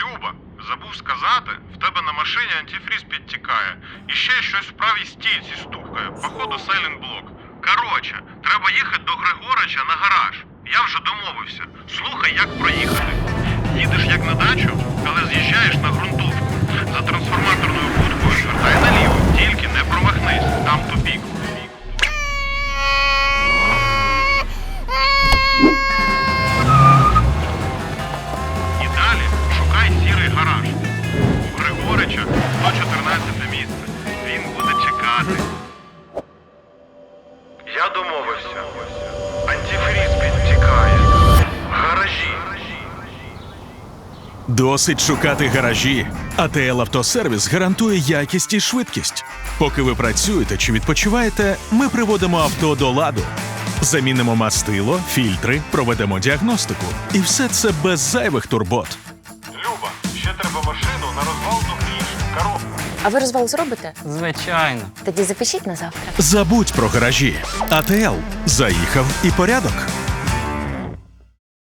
Люба, забув сказати, в тебе на машині антифріз підтікає. І ще щось в правій стійці стукає. Походу блок. Короче, треба їхати до Григорича на гараж. Я вже домовився. Слухай, як проїхати. Їдеш як на дачу, чекати. Я домовився. Антифріз підтікає. Гаражі. Досить шукати гаражі. АТЛ Автосервіс гарантує якість і швидкість. Поки ви працюєте чи відпочиваєте, ми приводимо авто до ладу. Замінимо мастило, фільтри, проведемо діагностику. І все це без зайвих турбот. Люба, ще треба машину на розвал до. Коробку. А ви розвал зробите? Звичайно. Тоді запишіть на завтра. Забудь про гаражі. АТЛ. Заїхав і порядок.